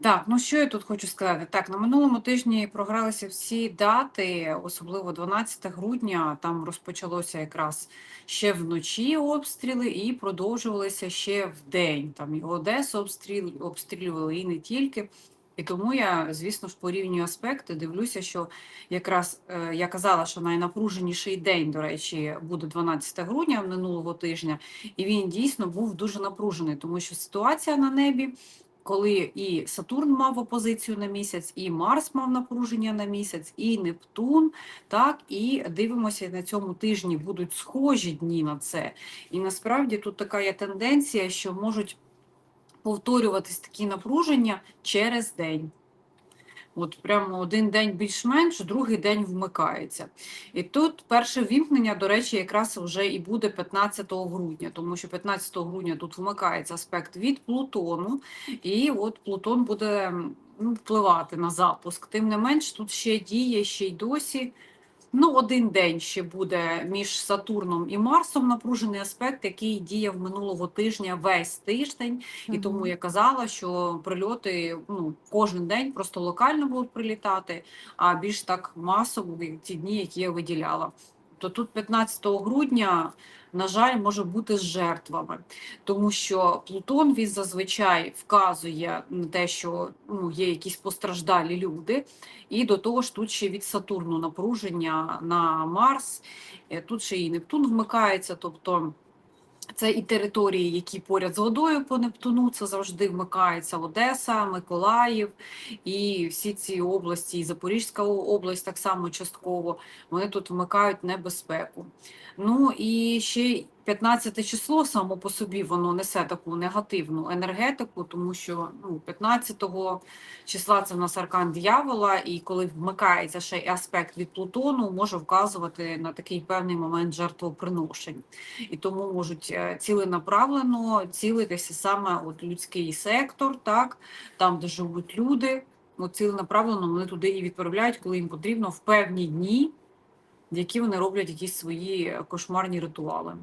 Так, ну що я тут хочу сказати? Так, на минулому тижні програлися всі дати, особливо 12 грудня. Там розпочалося якраз ще вночі обстріли і продовжувалися ще в день. Там і Одесу обстріл, обстрілювали і не тільки. І тому я, звісно ж, порівнюю аспекти. Дивлюся, що якраз е, я казала, що найнапруженіший день, до речі, буде 12 грудня минулого тижня, і він дійсно був дуже напружений, тому що ситуація на небі коли і Сатурн мав опозицію на місяць, і Марс мав напруження на місяць, і Нептун. Так, і дивимося, на цьому тижні будуть схожі дні на це. І насправді тут така є тенденція, що можуть повторюватись такі напруження через день. От прямо один день більш-менш, другий день вмикається. І тут перше вімкнення, до речі, якраз вже і буде 15 грудня, тому що 15 грудня тут вмикається аспект від Плутону, і от Плутон буде ну, впливати на запуск. Тим не менш, тут ще діє, ще й досі. Ну, один день ще буде між Сатурном і Марсом напружений аспект, який діяв минулого тижня весь тиждень. І тому я казала, що прильоти ну, кожен день просто локально будуть прилітати, а більш так масово ті дні, які я виділяла. То тут 15 грудня, на жаль, може бути з жертвами, тому що Плутон він зазвичай вказує на те, що ну, є якісь постраждалі люди, і до того ж тут ще від Сатурну напруження на Марс, е, тут ще і Нептун вмикається, тобто. Це і території, які поряд з водою по Нептуну, це завжди вмикається Одеса, Миколаїв і всі ці області, і Запорізька область так само частково, вони тут вмикають небезпеку. Ну і ще 15 число само по собі воно несе таку негативну енергетику, тому що ну, 15 числа це в нас аркан дьявола, і коли вмикається ще й аспект від Плутону, може вказувати на такий певний момент жертвоприношень. І тому можуть е, ціленаправлено цілитися саме от людський сектор, так, там, де живуть люди, от ціленаправлено вони туди і відправляють, коли їм потрібно в певні дні, які вони роблять якісь свої кошмарні ритуали.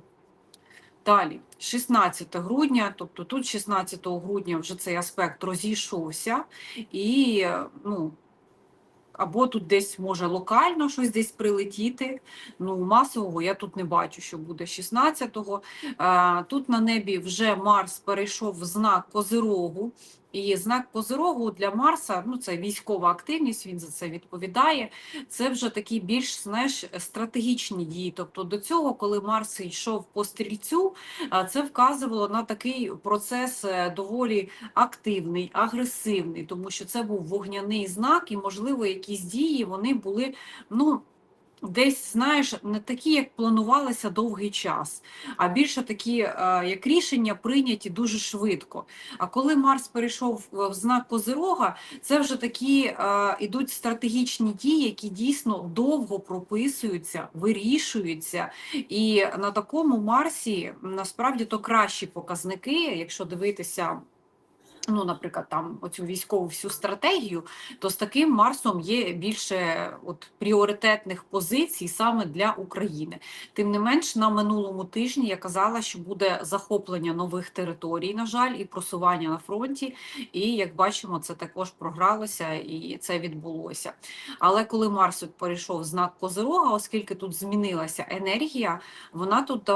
Далі, 16 грудня, тобто тут 16 грудня вже цей аспект розійшовся, і ну, або тут десь може локально щось десь прилетіти. Ну, масового я тут не бачу, що буде 16-го. Тут на небі вже Марс перейшов в знак Козирогу. І знак Козирогу для Марса, ну це військова активність, він за це відповідає. Це вже такі більш знаєш, стратегічні дії. Тобто до цього, коли Марс йшов по стрільцю, це вказувало на такий процес е, доволі активний, агресивний, тому що це був вогняний знак, і, можливо, якісь дії вони були ну десь, знаєш, не такі, як планувалося довгий час, а більше такі, е, як рішення прийняті дуже швидко. А коли Марс перейшов в знак Козирога, це вже такі е, ідуть стратегічні дії, які дійсно довго прописуються, вирішуються. І на такому Марсі насправді то кращі показники, якщо дивитися ну, наприклад, там оцю військову всю стратегію, то з таким Марсом є більше от пріоритетних позицій саме для України. Тим не менш, на минулому тижні я казала, що буде захоплення нових територій, на жаль, і просування на фронті. І як бачимо, це також програлося і це відбулося. Але коли Марс перейшов знак Козирога, оскільки тут змінилася енергія, вона тут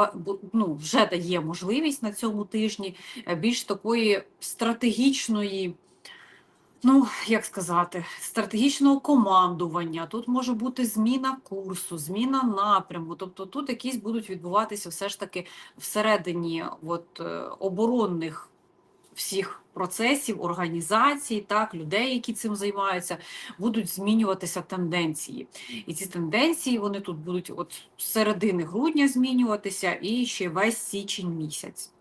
ну, вже дає можливість на цьому тижні е, більш такої стратегічної стратегічної, ну, як сказати, стратегічного командування. Тут може бути зміна курсу, зміна напряму. Тобто тут якісь будуть відбуватися все ж таки всередині от, е, оборонних всіх процесів, організацій, так, людей, які цим займаються, будуть змінюватися тенденції. І ці тенденції вони тут будуть от середини грудня змінюватися і ще весь січень місяць.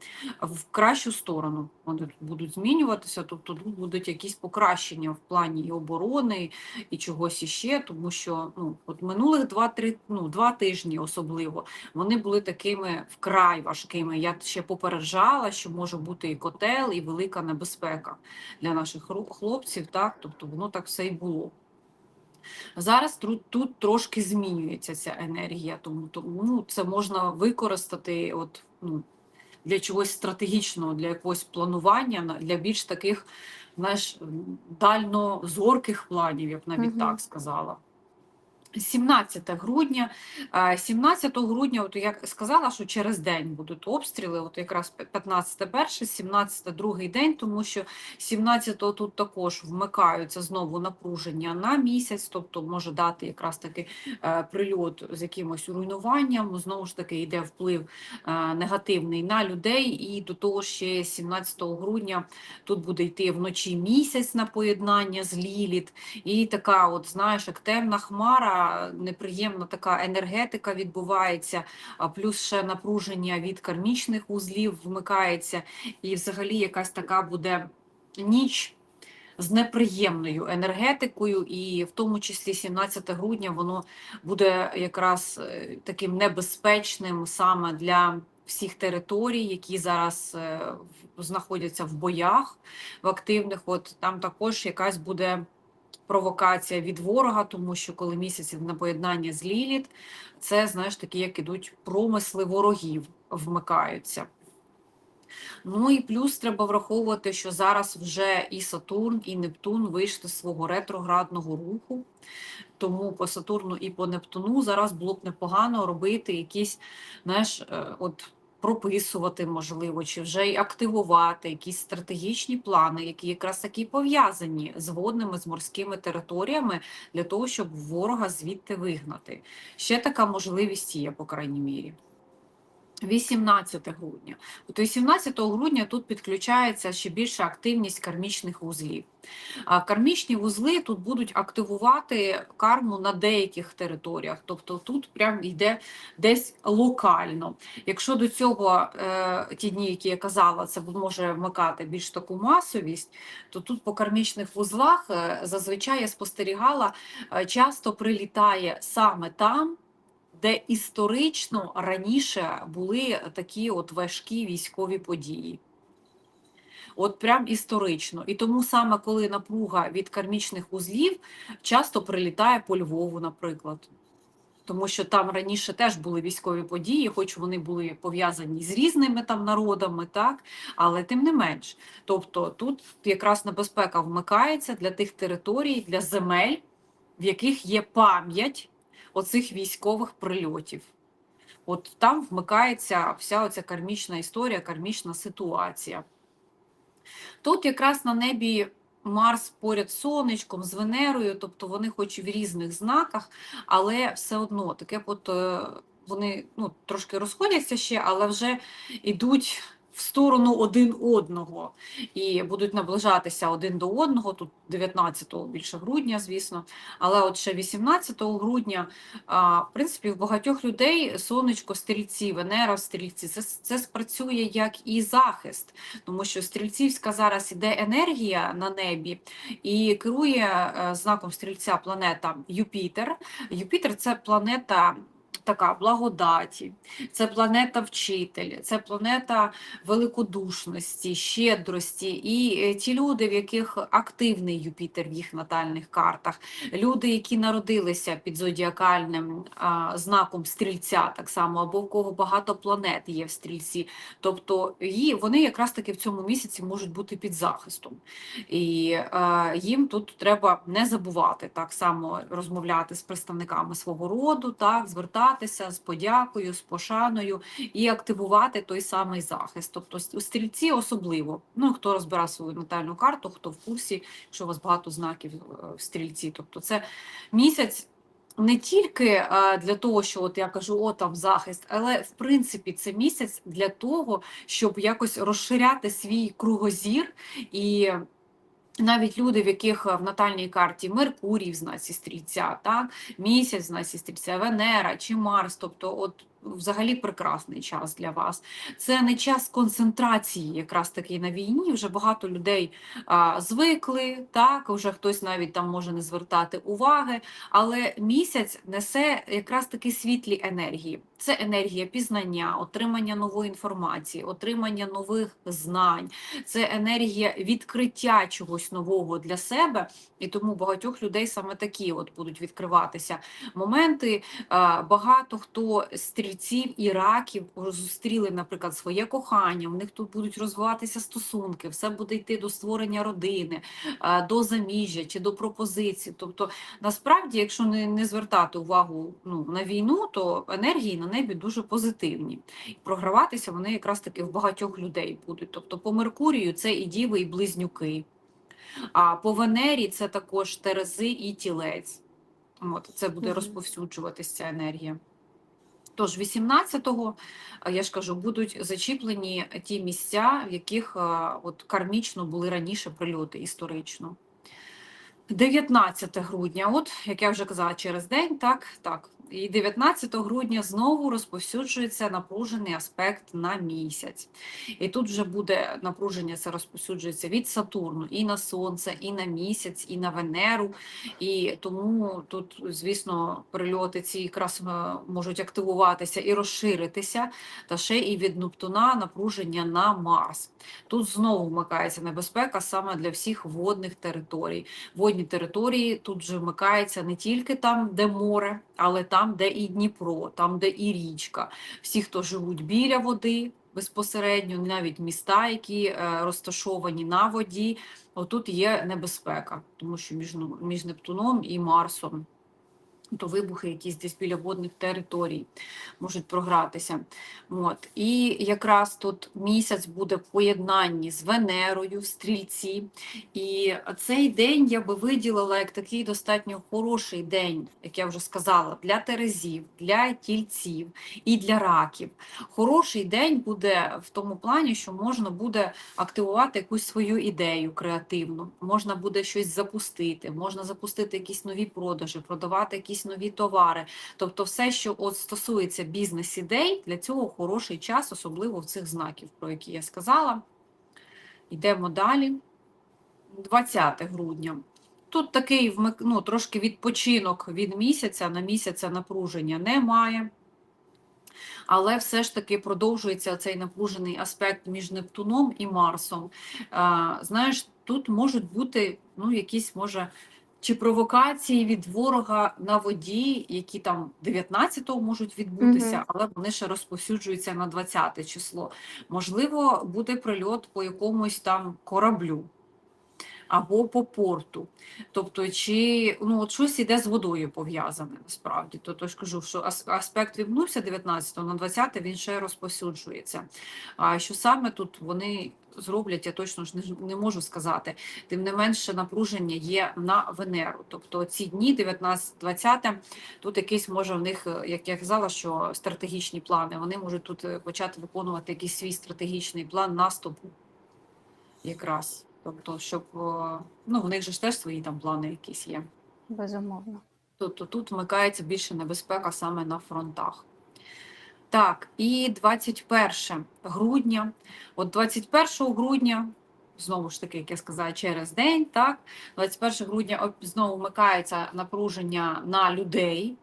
В кращу сторону вони тут будуть змінюватися, тобто тут будуть якісь покращення в плані і оборони, і чогось іще, тому що ну, от минулих два-три ну, два тижні особливо вони були такими вкрай важкими. Я ще попереджала, що може бути і котел, і велика небезпека безпека для наших хлопців, так, тобто воно так все і було. Зараз тут, тут трошки змінюється ця енергія, тому тому ну, це можна використати от, ну, для чогось стратегічного, для якогось планування, для більш таких знаєш, дальнозорких планів, я б навіть Мгм. так сказала. 17 грудня. Е, 17 грудня, от як сказала, що через день будуть обстріли, от якраз 15 перший, 17 другий день, тому що 17 тут також вмикаються знову напруження на місяць, тобто може дати якраз таки е, прильот з якимось руйнуванням. Знову ж таки йде вплив е, негативний на людей, і до того ще 17 грудня тут буде йти вночі місяць на поєднання з Ліліт, і така, от знаєш, як темна неприємна така енергетика відбувається, плюс ще напруження від кармічних узлів вмикається, і взагалі якась така буде ніч. З неприємною енергетикою, і в тому числі 17 грудня воно буде якраз е, таким небезпечним саме для всіх територій, які зараз е, знаходяться в боях в активних. От там також якась буде провокація від ворога, тому що коли місяць на поєднання з Ліліт, це знаєш такі, як ідуть промисли ворогів, вмикаються. Ну і плюс треба враховувати, що зараз вже і Сатурн, і Нептун вийшли з свого ретроградного руху. Тому по Сатурну і по Нептуну зараз було б непогано робити якісь, знаєш, е, от прописувати можливо, чи вже й активувати якісь стратегічні плани, які якраз такі пов'язані з водними, з морськими територіями, для того, щоб ворога звідти вигнати. Ще така можливість є, по крайній мірі. 18 грудня. От 18 грудня тут підключається ще більша активність кармічних вузлів. Кармічні вузли тут будуть активувати карму на деяких територіях, тобто тут прям йде десь локально. Якщо до цього е, ті дні, які я казала, це може вмикати більш таку масовість, то тут по кармічних вузлах е, зазвичай я спостерігала, е, часто прилітає саме там, де історично раніше були такі от важкі військові події. От прям історично. І тому саме коли напруга від кармічних узлів часто прилітає по Львову, наприклад. Тому що там раніше теж були військові події, хоч вони були пов'язані з різними там народами, так, але тим не менш. Тобто тут якраз небезпека вмикається для тих територій, для земель, в яких є пам'ять оцих військових прильотів. От там вмикається вся оця кармічна історія, кармічна ситуація. Тут якраз на небі Марс поряд з сонечком, з Венерою, тобто вони хоч в різних знаках, але все одно таке от е, вони ну, трошки розходяться ще, але вже йдуть в сторону один одного і будуть наближатися один до одного. Тут 19 більше грудня, звісно. Але от ще 18 грудня, в принципі, в багатьох людей сонечко, стрільці, Венера в стрільці, це, це спрацює як і захист, тому що стрільцівська зараз іде енергія на небі і керує е, знаком стрільця планета Юпітер. Юпітер це планета. Така благодаті, це планета вчитель, це планета великодушності, щедрості. І е, ті люди, в яких активний Юпітер в їх натальних картах, люди, які народилися під зодіакальним а, знаком стрільця, так само, або в кого багато планет є в стрільці, тобто її, вони якраз таки в цьому місяці можуть бути під захистом. І е, їм тут треба не забувати так само розмовляти з представниками свого роду, так, звертатися з подякою, з пошаною і активувати той самий захист. Тобто стрільці особливо. Ну, хто розбирає свою натальну карту, хто в курсі, якщо у вас багато знаків е, в стрільці. Тобто це місяць. Не тільки е, для того, що от я кажу, о, там захист, але в принципі це місяць для того, щоб якось розширяти свій кругозір і навіть люди, в яких е, в натальній карті Меркурій в знаці стрільця, так, місяць в знаці стрільця, Венера чи Марс, тобто от взагалі прекрасний час для вас. Це не час концентрації, якраз таки на війні. Вже багато людей а, звикли, так, вже хтось навіть там може не звертати уваги, але місяць несе якраз таки світлі енергії. Це енергія пізнання, отримання нової інформації, отримання нових знань, це енергія відкриття чогось нового для себе, і тому багатьох людей саме такі от будуть відкриватися моменти. А, Багато хто стрільців стрільців і раків зустріли, наприклад, своє кохання, в них тут будуть розвиватися стосунки, все буде йти до створення родини, е, до заміжжя чи до пропозицій. Тобто, насправді, якщо не, не звертати увагу ну, на війну, то енергії на небі дуже позитивні. І програватися вони якраз таки в багатьох людей будуть. Тобто, по Меркурію це і діви, і близнюки. А по Венері це також Терези і Тілець. От, це буде розповсюджуватися енергія. Тож 18-го, я ж кажу, будуть зачіплені ті місця, в яких от, кармічно були раніше прильоти історично. 19 грудня, от як я вже казала, через день, так, так. І 19 грудня знову розповсюджується напружений аспект на місяць. І тут вже буде напруження, це розповсюджується від Сатурну і на Сонце, і на місяць, і на Венеру. І тому тут, звісно, прильоти ці якраз е, можуть активуватися і розширитися, та ще і від Нептуна напруження на Марс. Тут знову вмикається небезпека саме для всіх водних територій. Водні території тут же вмикається не тільки там, де море, але там, де і Дніпро, там, де і річка. Всі, хто живуть біля води безпосередньо, навіть міста, які е, розташовані на воді, отут є небезпека, тому що між, ну, між Нептуном і Марсом. То вибухи якісь десь біля водних територій можуть програтися. От. І якраз тут місяць буде в поєднанні з Венерою в стрільці. І цей день я би виділила як такий достатньо хороший день, як я вже сказала, для терезів, для тільців і для раків. Хороший день буде в тому плані, що можна буде активувати якусь свою ідею креативну, можна буде щось запустити, можна запустити якісь нові продажі, продавати якісь нові товари. Тобто, все, що от стосується бізнес-ідей, для цього хороший час, особливо в цих знаків, про які я сказала. Йдемо далі. 20 грудня. Тут такий ну, трошки відпочинок від місяця, на місяця напруження немає. Але все ж таки продовжується цей напружений аспект між Нептуном і Марсом. А, знаєш, тут можуть бути ну, якісь, може, чи провокації від ворога на воді, які там 19-го можуть відбутися, Мгм. але вони ще розповсюджуються на 20 число. Можливо, буде прильот по якомусь там кораблю або по порту. Тобто, чи ну от щось іде з водою пов'язане насправді. То, то ж кажу, що ас- аспект вівнувся 19-го, на 20 він ще розповсюджується. А що саме тут вони зроблять, я точно ж не, не можу сказати. Тим не менше, напруження є на Венеру. Тобто ці дні, 19-20, тут якийсь може в них, як я казала, що стратегічні плани, вони можуть тут е, почати виконувати якийсь свій стратегічний план наступу. Якраз. Тобто, щоб е, ну, в них же ж теж свої там плани якісь є. Безумовно. Тобто тут вмикається більше небезпека саме на фронтах. Так, і 21 грудня. От 21 грудня, знову ж таки, як я сказала, через день, так, 21 грудня знову вмикається напруження на людей,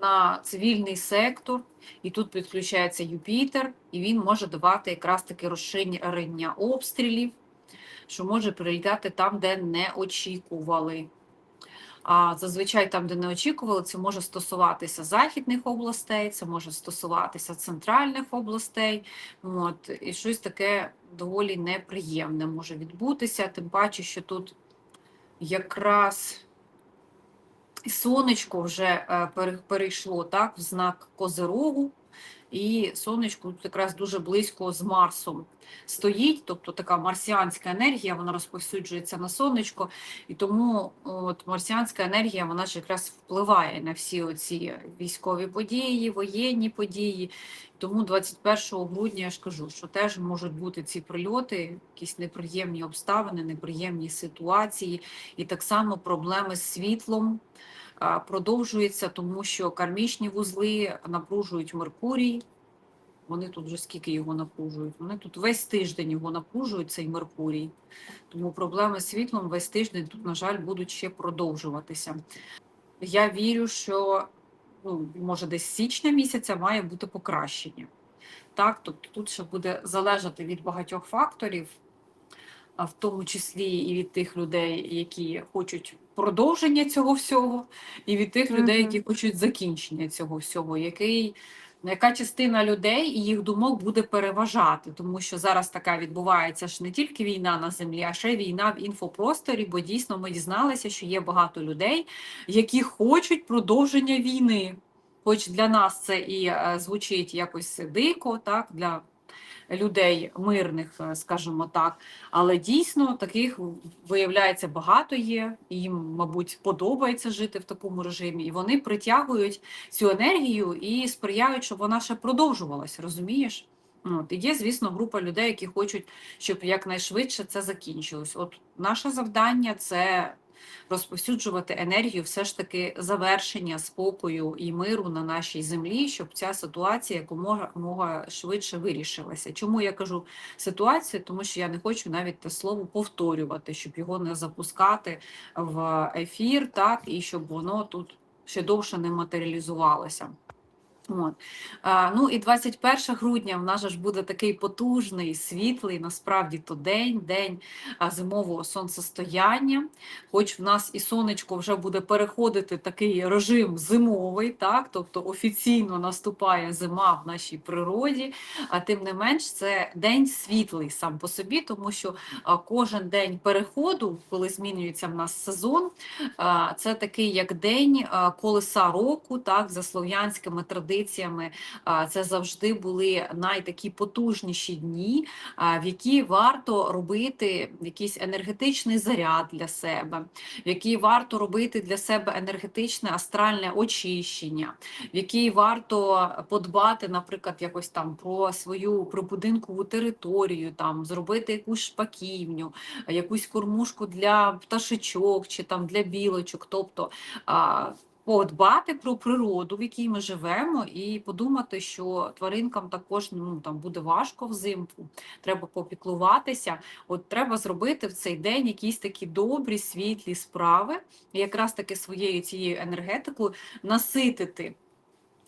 на цивільний сектор, і тут підключається Юпітер, і він може давати якраз таки розширення обстрілів, що може прилітати там, де не очікували. А зазвичай там, де не очікували, це може стосуватися західних областей, це може стосуватися центральних областей. От, і щось таке доволі неприємне може відбутися, тим паче, що тут якраз сонечко вже е, перейшло так, в знак Козирогу, і сонечко якраз дуже близько з Марсом стоїть, тобто така марсіанська енергія, вона розповсюджується на сонечко, і тому от марсіанська енергія вона ж якраз впливає на всі оці військові події, воєнні події. Тому 21 грудня я ж кажу, що теж можуть бути ці прильоти, якісь неприємні обставини, неприємні ситуації, і так само проблеми з світлом а, продовжуються, тому що кармічні вузли напружують Меркурій. Вони тут вже скільки його напружують? Вони тут весь тиждень його напружують, цей Меркурій. Тому проблеми з світлом весь тиждень тут, на жаль, будуть ще продовжуватися. Я вірю, що ну, може десь січня місяця має бути покращення. Так, тобто тут ще буде залежати від багатьох факторів, в тому числі і від тих людей, які хочуть продовження цього всього, і від тих людей, які хочуть закінчення цього всього, який Ну, яка частина людей і їх думок буде переважати, тому що зараз така відбувається ж не тільки війна на землі, а ще війна в інфопросторі, бо дійсно ми дізналися, що є багато людей, які хочуть продовження війни. Хоч для нас це і е, звучить якось дико, так для людей мирних, е, скажімо так, але дійсно таких виявляється багато є, їм, мабуть, подобається жити в такому режимі, і вони притягують цю енергію і сприяють, щоб вона ще продовжувалася, розумієш? От, і є, звісно, група людей, які хочуть, щоб якнайшвидше це закінчилось. От наше завдання це розповсюджувати енергію, все ж таки завершення спокою і миру на нашій землі, щоб ця ситуація якомога мога швидше вирішилася. Чому я кажу ситуацію? Тому що я не хочу навіть те слово повторювати, щоб його не запускати в ефір, так і щоб воно тут ще довше не матеріалізувалося. От. А, ну і 21 грудня в нас ж буде такий потужний, світлий, насправді то день, день зимового сонцестояння. Хоч в нас і сонечко вже буде переходити такий режим зимовий, так, тобто офіційно наступає зима в нашій природі, а тим не менш це день світлий сам по собі, тому що кожен день переходу, коли змінюється в нас сезон, це такий як день колеса року, так, за слов'янськими традиціями традиціями. Це завжди були найтакі потужніші дні, в які варто робити якийсь енергетичний заряд для себе, в який варто робити для себе енергетичне астральне очищення, в який варто подбати, наприклад, якось там про свою прибудинкову територію, там зробити якусь шпаківню, якусь кормушку для пташечок чи там для білочок. тобто подбати про природу, в якій ми живемо, і подумати, що тваринкам також ну там буде важко взимку. Треба попіклуватися. От треба зробити в цей день якісь такі добрі, світлі справи, і якраз таки своєю цією енергетикою наситити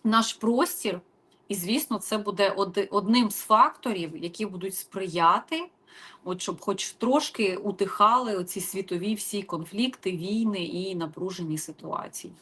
наш простір. І, звісно, це буде одним з факторів, які будуть сприяти, от щоб хоч трошки утихали оці світові всі конфлікти, війни і напружені ситуації.